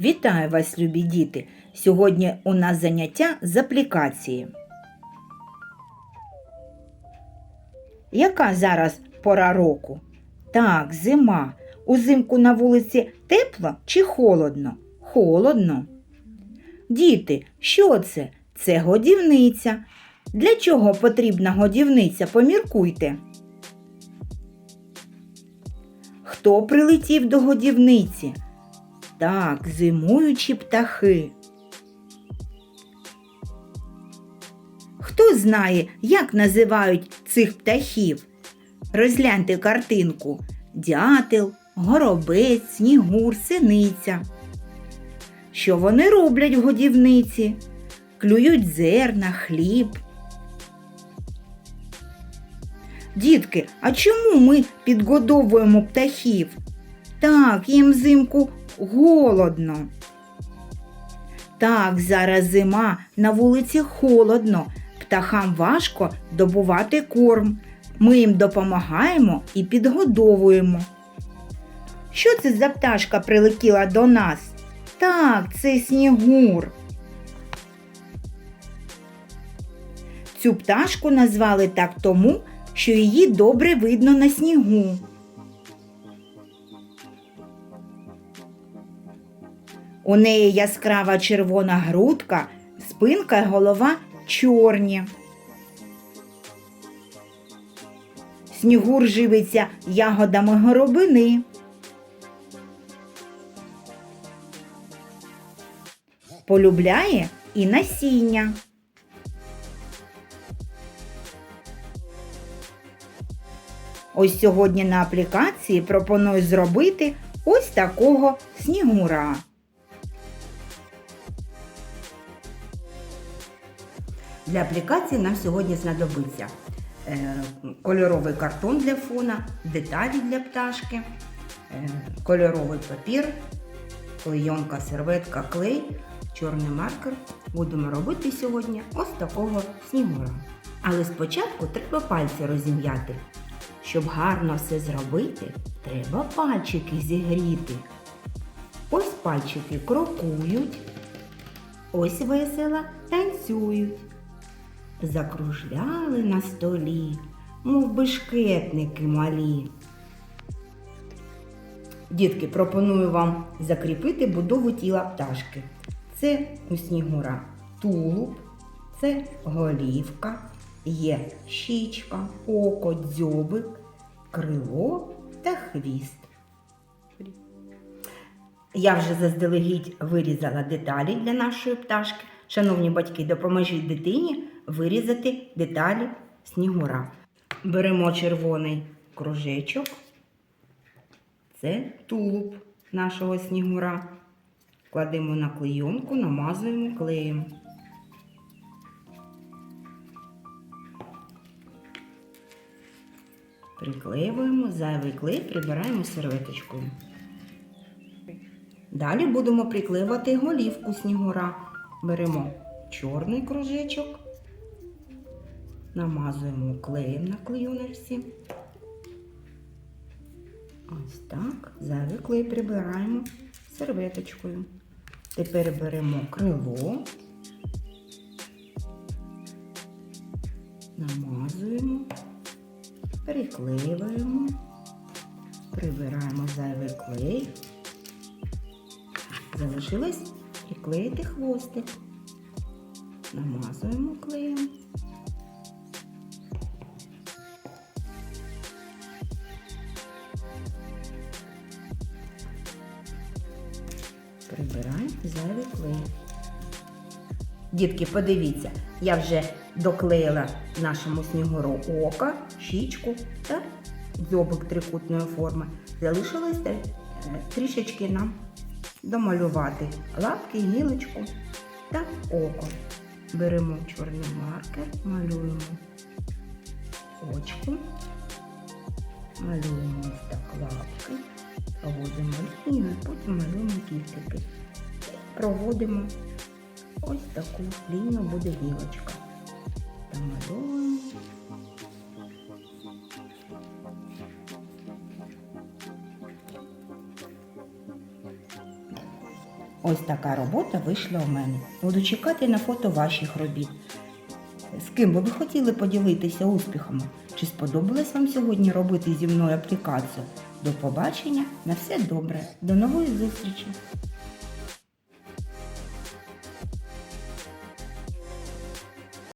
Вітаю вас, любі діти! Сьогодні у нас заняття з аплікації. Яка зараз пора року? Так, зима. Узимку на вулиці тепло чи холодно? Холодно. Діти, що це? Це годівниця. Для чого потрібна годівниця? Поміркуйте. Хто прилетів до годівниці? Так, зимуючі птахи. Хто знає, як називають цих птахів? Розгляньте картинку. Дятел, горобець, снігур, синиця. Що вони роблять в годівниці? Клюють зерна, хліб. Дітки, а чому ми підгодовуємо птахів? Так, їм взимку голодно. Так, зараз зима, на вулиці холодно, птахам важко добувати корм. Ми їм допомагаємо і підгодовуємо. Що це за пташка прилетіла до нас? Так, це снігур. Цю пташку назвали так тому, що її добре видно на снігу. У неї яскрава червона грудка, спинка й голова чорні. Снігур живиться ягодами горобини. Полюбляє і насіння. Ось сьогодні на аплікації пропоную зробити ось такого снігура. Для аплікації нам сьогодні знадобиться е, кольоровий картон для фона, деталі для пташки, е, кольоровий папір, клейонка, серветка, клей, чорний маркер. Будемо робити сьогодні ось такого снігура. Але спочатку треба пальці розім'яти. Щоб гарно все зробити, треба пальчики зігріти. Ось пальчики крокують, ось весело танцюють закружляли на столі, мов бешкетники малі. Дітки, пропоную вам закріпити будову тіла пташки. Це у снігура тулуб, це голівка, є щічка, око, дзьобик, крило та хвіст. Я вже заздалегідь вирізала деталі для нашої пташки. Шановні батьки, допоможіть дитині вирізати деталі снігура. Беремо червоний кружечок. Це тулуб нашого снігура. Кладемо на клейонку, намазуємо клеєм. Приклеюємо зайвий клей, прибираємо серветочкою. Далі будемо приклеювати голівку снігура. Беремо чорний кружечок, намазуємо клеєм на клейоночці. Ось так. Зайвий клей прибираємо серветочкою. Тепер беремо крило, намазуємо, приклеюємо, прибираємо зайвий клей. Залишилось приклеїти хвостик. Намазуємо клеєм. Прибираємо зайвий клей. Дітки, подивіться, я вже доклеїла нашому снігуру око, щічку та дзьобик трикутної форми. Залишилось е, трішечки нам домалювати лапки, гілочку та око. Беремо чорний маркер, малюємо очко, малюємо лінію, потім малюємо кільтики. Проводимо ось таку лінію буде гілочка. Та малюємо. Ось така робота вийшла у мене. Буду чекати на фото ваших робіт. З ким би ви хотіли поділитися успіхами? Чи сподобалось вам сьогодні робити зі мною аплікацію? До побачення, на все добре, до нової зустрічі!